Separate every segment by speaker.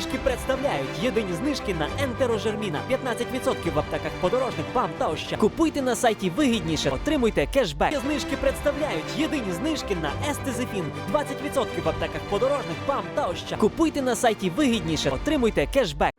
Speaker 1: знижки представляють єдині знижки на ентерожерміна. 15% в аптеках подорожних ПАМ та оща. Купуйте на сайті вигідніше, отримуйте кешбек. Знижки представляють єдині знижки на естезефін. 20% в аптеках подорожних ПАМ та оща. Купуйте на сайті вигідніше, отримуйте кешбек.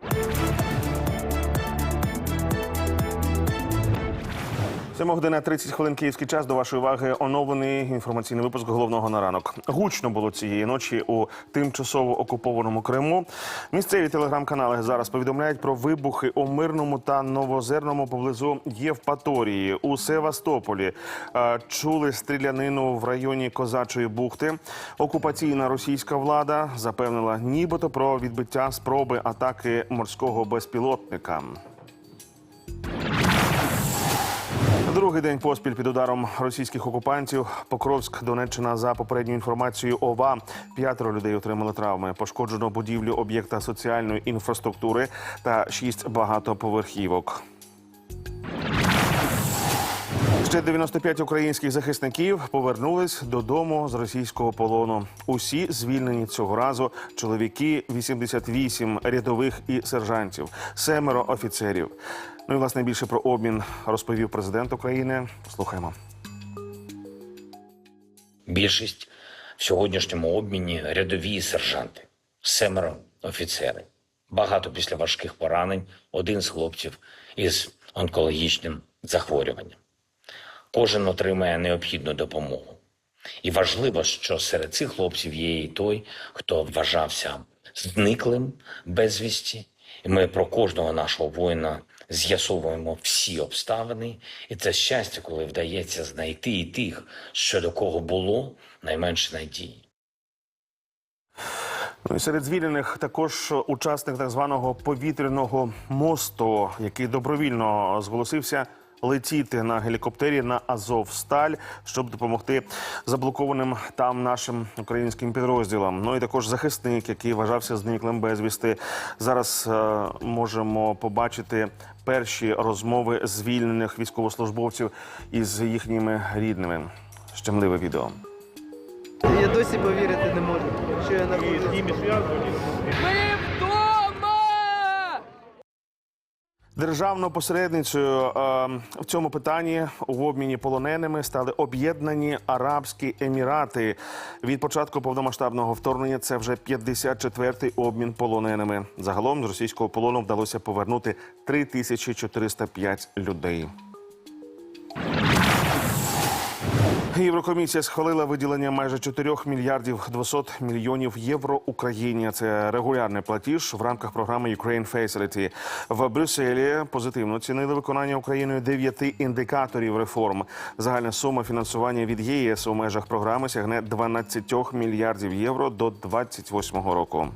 Speaker 2: 7 година 30 хвилин київський час. До вашої уваги оновлений інформаційний випуск головного на ранок. Гучно було цієї ночі у тимчасово окупованому Криму. Місцеві телеграм-канали зараз повідомляють про вибухи у мирному та новозерному поблизу Євпаторії у Севастополі. Е, Чули стрілянину в районі Козачої бухти. Окупаційна російська влада запевнила нібито про відбиття спроби атаки морського безпілотника. Другий день поспіль під ударом російських окупантів Покровськ, Донеччина за попередньою інформацією ОВА. П'ятеро людей отримали травми. Пошкоджено будівлю об'єкта соціальної інфраструктури та шість багатоповерхівок. Ще 95 українських захисників повернулись додому з російського полону. Усі звільнені цього разу. Чоловіки 88 рядових і сержантів, семеро офіцерів. Ну і власне більше про обмін розповів президент України. Слухаємо.
Speaker 3: Більшість в сьогоднішньому обміні рядові сержанти, семеро офіцери. Багато після важких поранень, один з хлопців із онкологічним захворюванням. Кожен отримає необхідну допомогу. І важливо, що серед цих хлопців є і той, хто вважався зниклим безвісті. І ми про кожного нашого воїна з'ясовуємо всі обставини, і це щастя, коли вдається знайти і тих, що до кого було найменше надії.
Speaker 2: Ну і серед звільнених також учасник так званого повітряного мосту, який добровільно зголосився летіти на гелікоптері на Азовсталь, щоб допомогти заблокованим там нашим українським підрозділам. Ну і також захисник, який вважався зниклим безвісти. Зараз е, можемо побачити перші розмови звільнених військовослужбовців із їхніми рідними. Щемливе відео.
Speaker 4: Я досі повірити не можу, що я знаходжусь.
Speaker 2: Державною посередницею е, в цьому питанні в обміні полоненими стали об'єднані Арабські Емірати. Від початку повномасштабного вторгнення це вже 54-й обмін полоненими. Загалом з російського полону вдалося повернути 3405 людей. Єврокомісія схвалила виділення майже 4 мільярдів 200 мільйонів євро Україні. Це регулярний платіж в рамках програми Ukraine Facility. В Брюсселі позитивно оцінили виконання Україною дев'яти індикаторів реформ. Загальна сума фінансування від ЄС у межах програми сягне 12 мільярдів євро до 2028 року.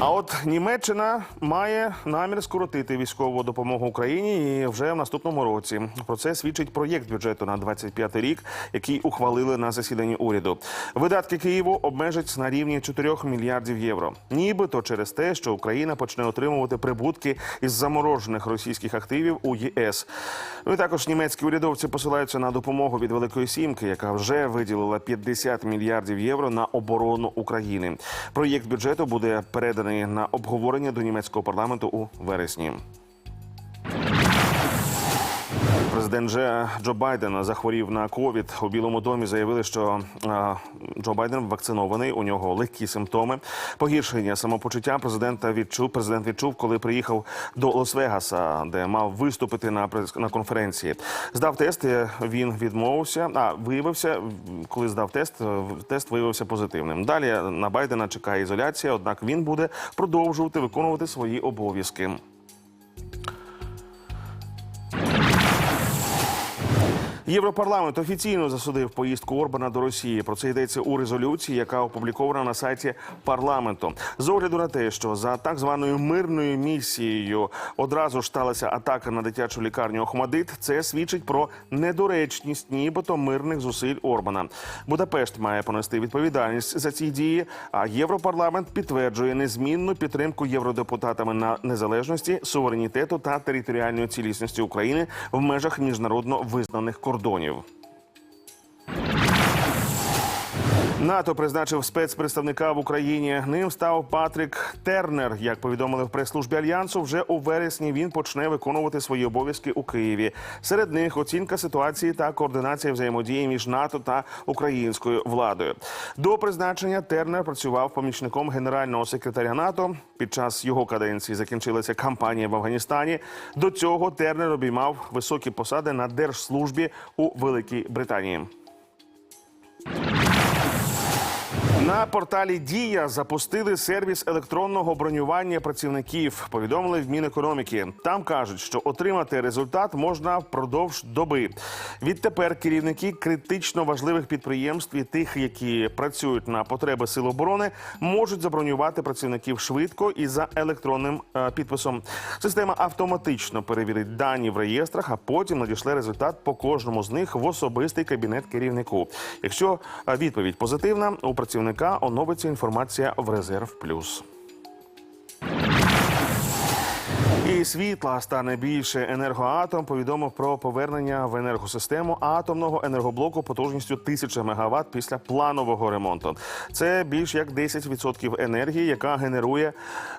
Speaker 2: А от Німеччина має намір скоротити військову допомогу Україні і вже в наступному році. Про це свідчить проєкт бюджету на 25 рік, який ухвалили на засіданні уряду. Видатки Києву обмежать на рівні 4 мільярдів євро. Нібито через те, що Україна почне отримувати прибутки із заморожених російських активів у ЄС. Ну і також німецькі урядовці посилаються на допомогу від Великої Сімки, яка вже виділила 50 мільярдів євро на оборону України. Проєкт бюджету буде переданий на обговорення до німецького парламенту у вересні. Президент Джо Байден захворів на ковід. У Білому домі заявили, що Джо Байден вакцинований. У нього легкі симптоми. Погіршення самопочуття президента відчув. Президент відчув, коли приїхав до Лос-Вегаса, де мав виступити на на конференції. Здав тест. е, Він відмовився. А виявився, коли здав тест, е, тест виявився позитивним. Далі на Байдена чекає ізоляція однак він буде продовжувати виконувати свої обов'язки. Європарламент офіційно засудив поїздку Орбана до Росії. Про це йдеться у резолюції, яка опублікована на сайті парламенту. З огляду на те, що за так званою мирною місією одразу ж сталася атака на дитячу лікарню Охмадит. Це свідчить про недоречність, нібито мирних зусиль Орбана. Будапешт має понести відповідальність за ці дії. А Європарламент підтверджує незмінну підтримку євродепутатами на незалежності, суверенітету та територіальної цілісності України в межах міжнародно визнаних кордонів кордонів. НАТО призначив спецпредставника в Україні. Ним став Патрік Тернер. Як повідомили в прес-службі альянсу, вже у вересні він почне виконувати свої обов'язки у Києві. Серед них оцінка ситуації та координація взаємодії між НАТО та українською владою. До призначення Тернер працював помічником генерального секретаря НАТО. Під час його каденції закінчилася кампанія в Афганістані. До цього Тернер обіймав високі посади на держслужбі у Великій Британії. На порталі Дія запустили сервіс електронного бронювання працівників. Повідомили в Мінекономіки. Там кажуть, що отримати результат можна впродовж доби. Відтепер керівники критично важливих підприємств і тих, які працюють на потреби сил оборони, можуть забронювати працівників швидко і за електронним е, підписом. Система автоматично перевірить дані в реєстрах, а потім надішле результат по кожному з них в особистий кабінет керівнику. Якщо е, відповідь позитивна, у працівника оновиться інформація в резерв плюс. І світла стане більше. Енергоатом повідомив про повернення в енергосистему атомного енергоблоку потужністю 1000 МВт після планового ремонту. Це більш як 10% енергії, яка генерує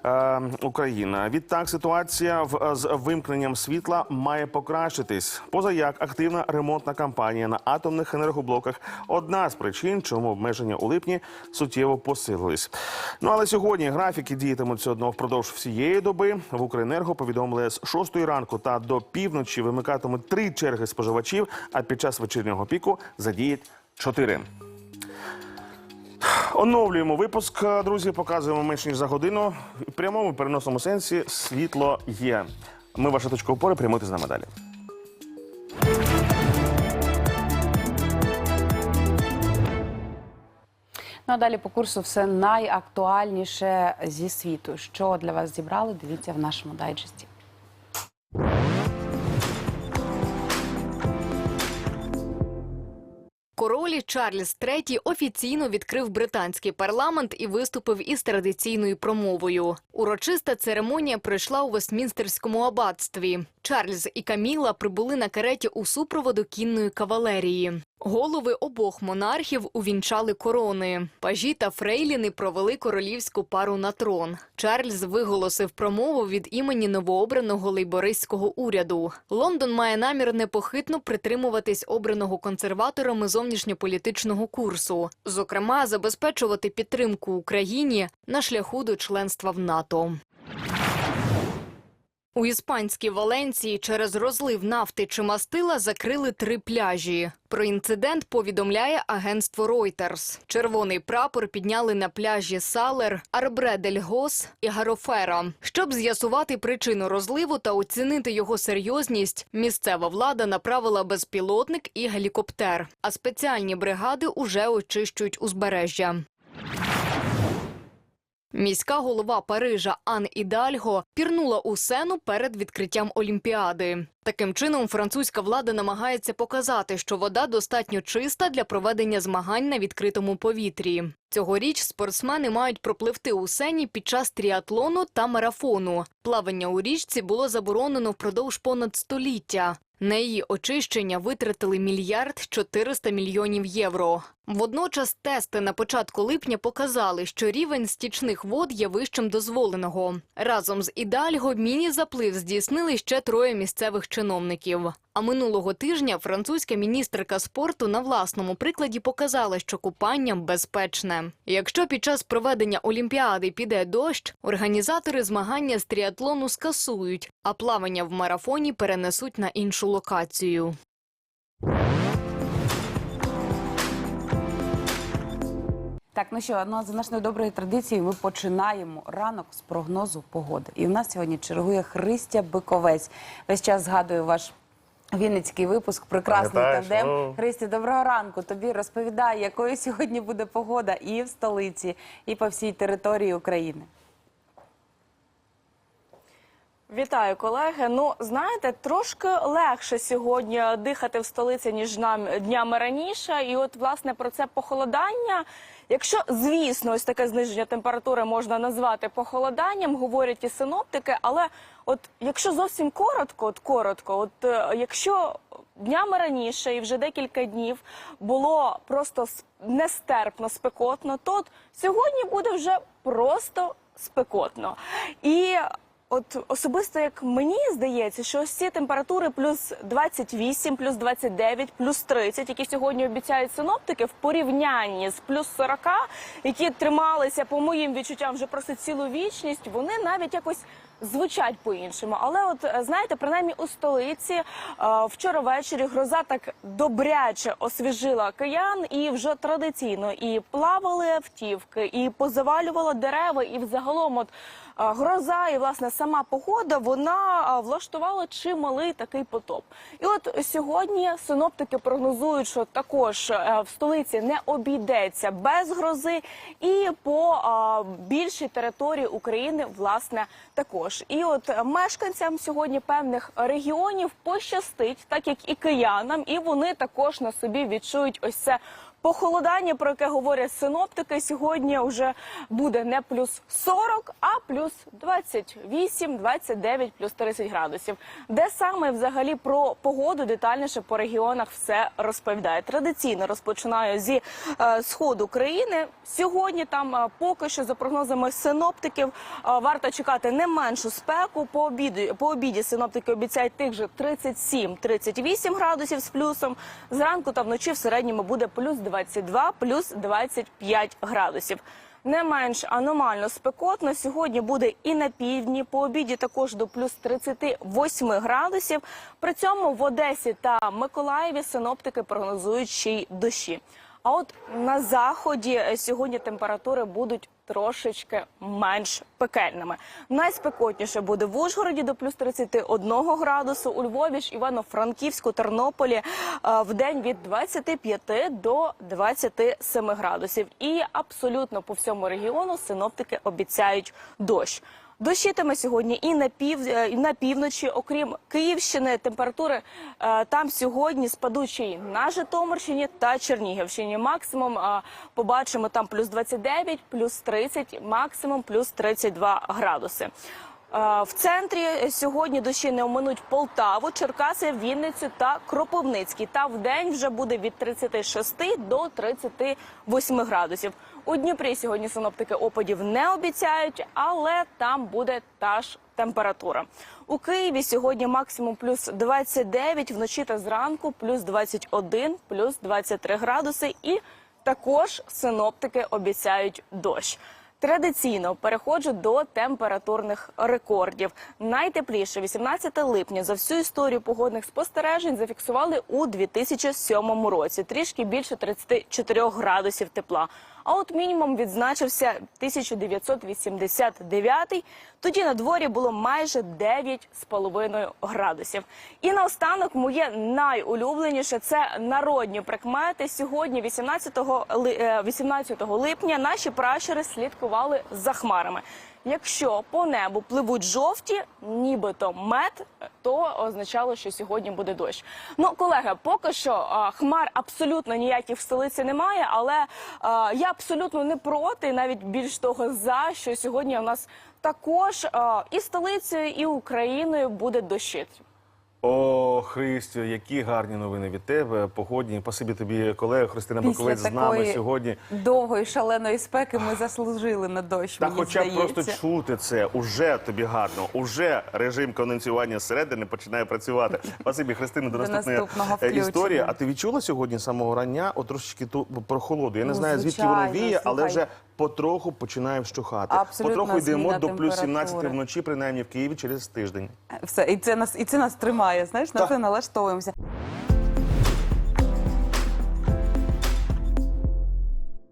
Speaker 2: е, Україна. Відтак ситуація в, з вимкненням світла має покращитись. Поза як активна ремонтна кампанія на атомних енергоблоках одна з причин, чому обмеження у липні суттєво посилились. Ну але сьогодні графіки діятимуть все одно впродовж всієї доби. В Укренерго повідомили з 6 ранку та до півночі вимикатимуть три черги споживачів, а під час вечірнього піку задіють чотири. Оновлюємо випуск, друзі. Показуємо менш ніж за годину. В прямому переносному сенсі світло є. Ми ваша точка опори. Прямуйте з нами далі.
Speaker 5: Ну а далі по курсу все найактуальніше зі світу. Що для вас зібрали? Дивіться в нашому дайджесті.
Speaker 6: Король Чарльз III офіційно відкрив британський парламент і виступив із традиційною промовою. Урочиста церемонія пройшла у Вестмінстерському аббатстві. Чарльз і Каміла прибули на кареті у супроводу кінної кавалерії. Голови обох монархів увінчали корони. Пажі та фрейліни провели королівську пару на трон. Чарльз виголосив промову від імені новообраного лейбористського уряду. Лондон має намір непохитно притримуватись обраного консерваторами зовнішньополітичного курсу, зокрема, забезпечувати підтримку Україні на шляху до членства в НАТО. У іспанській Валенції через розлив нафти чи мастила закрили три пляжі. Про інцидент повідомляє агентство Reuters. Червоний прапор підняли на пляжі Салер, Арбре-дель-Гос і Гарофера. Щоб з'ясувати причину розливу та оцінити його серйозність, місцева влада направила безпілотник і гелікоптер. А спеціальні бригади уже очищують узбережжя. Міська голова Парижа Ан Ідальго пірнула у сену перед відкриттям Олімпіади. Таким чином, французька влада намагається показати, що вода достатньо чиста для проведення змагань на відкритому повітрі. Цьогоріч спортсмени мають пропливти у сені під час тріатлону та марафону. Плавання у річці було заборонено впродовж понад століття. На її очищення витратили мільярд 400 мільйонів євро. Водночас тести на початку липня показали, що рівень стічних вод є вищим дозволеного. Разом з Ідальго міні-заплив здійснили ще троє місцевих чиновників. А минулого тижня французька міністерка спорту на власному прикладі показала, що купання безпечне. Якщо під час проведення Олімпіади піде дощ, організатори змагання з тріатлону скасують, а плавання в марафоні перенесуть на іншу локацію.
Speaker 5: Так, ну що, ну, за нашою доброю традицією ми починаємо ранок з прогнозу погоди. І у нас сьогодні чергує Христя Биковець. Весь час згадую ваш Вінницький випуск, прекрасний
Speaker 2: Пам'ятаєш?
Speaker 5: тандем.
Speaker 2: О.
Speaker 5: Христі, доброго ранку. Тобі розповідай, якою сьогодні буде погода і в столиці, і по всій території України.
Speaker 7: Вітаю, колеги. Ну знаєте, трошки легше сьогодні дихати в столиці ніж нам днями раніше. І от власне про це похолодання. Якщо звісно, ось таке зниження температури можна назвати похолоданням, говорять і синоптики. Але от якщо зовсім коротко, от коротко, от е, якщо днями раніше і вже декілька днів було просто нестерпно спекотно, то от сьогодні буде вже просто спекотно. І От особисто як мені здається, що ось ці температури плюс 28, плюс 29, плюс 30, які сьогодні обіцяють синоптики, в порівнянні з плюс 40, які трималися по моїм відчуттям вже просто цілу вічність, вони навіть якось звучать по-іншому. Але от е, знаєте, принаймні у столиці е, вчора ввечері гроза так добряче освіжила киян і вже традиційно і плавали автівки, і позавалювала дерева, і взагалом от гроза і власне сама погода вона влаштувала чималий такий потоп. І от сьогодні синоптики прогнозують, що також е, в столиці не обійдеться без грози, і по більшій території України власне також. І от мешканцям сьогодні певних регіонів пощастить, так як і киянам, і вони також на собі відчують ось це. Похолодання, про яке говорять синоптики, сьогодні вже буде не плюс 40, а плюс 28, 29, плюс 30 градусів. Де саме взагалі про погоду детальніше по регіонах все розповідає. Традиційно розпочинаю зі е, сходу країни. Сьогодні там е, поки що за прогнозами синоптиків е, варто чекати не меншу спеку. По обіду по обіді синоптики обіцяють тих же 37-38 градусів з плюсом. Зранку та вночі в середньому буде плюс 22, плюс 25 градусів. Не менш аномально спекотно сьогодні буде і на півдні. По обіді також до плюс 38 градусів. При цьому в Одесі та Миколаєві синоптики прогнозують ще й дощі. А от на заході сьогодні температури будуть трошечки менш пекельними. Найспекотніше буде в Ужгороді до плюс 31 градусу, у Львові ж Івано-Франківську, Тернополі е, в день від 25 до 27 градусів. І абсолютно по всьому регіону синоптики обіцяють дощ. Дощитиме сьогодні і на пів е, і на півночі, окрім Київщини, температури е, там сьогодні спадуть на Житомирщині та Чернігівщині. Максимум е, побачимо там плюс 29, плюс 30, максимум плюс 32 градуси. Е, В центрі сьогодні дощі не оминуть Полтаву, Черкаси, Вінницю та Кропивницький. Та в день вже буде від 36 до 38 градусів. У Дніпрі сьогодні синоптики опадів не обіцяють, але там буде та ж температура. У Києві сьогодні максимум плюс 29, вночі та зранку плюс 21, плюс 23 градуси. І також синоптики обіцяють дощ. Традиційно переходжу до температурних рекордів. Найтепліше 18 липня за всю історію погодних спостережень зафіксували у 2007 році. Трішки більше 34 градусів тепла. А от мінімум відзначився 1989. Тоді на дворі було майже 9,5 градусів. І наостанок моє найулюбленіше це народні прикмети. Сьогодні, 18, ли- е, 18 липня, наші пращури слідкували за хмарами. Якщо по небу пливуть жовті, нібито мед, то означало, що сьогодні буде дощ. Ну, колеги, поки що а, хмар абсолютно ніяких в столиці немає, але а, я абсолютно не проти, навіть більш того, за що сьогодні у нас також а, і столицею, і Україною буде дощити.
Speaker 2: О, Христю, які гарні новини від тебе. Погодні. Спасибі тобі, колега Христина
Speaker 5: Після
Speaker 2: Баковець з нами
Speaker 5: такої
Speaker 2: сьогодні.
Speaker 5: довгої шаленої спеки ми заслужили на дощ.
Speaker 2: Та
Speaker 5: мені
Speaker 2: хоча б
Speaker 5: здається.
Speaker 2: просто чути це, уже тобі гарно, уже режим конденсування зсередини починає працювати. Спасибі, Христина, до
Speaker 5: До
Speaker 2: наступної е, історії. А ти відчула сьогодні з самого рання от трошечки ту прохолоду? Я не
Speaker 5: Ну,
Speaker 2: знаю, звідки воно віє, але вже потроху починає вщухати.
Speaker 5: Абсолютно
Speaker 2: Потроху йдемо до плюс 17 вночі, принаймні в Києві через тиждень.
Speaker 5: Все, і це нас і це нас тримає. Знаєш, на
Speaker 2: Так.
Speaker 5: це налаштовуємося.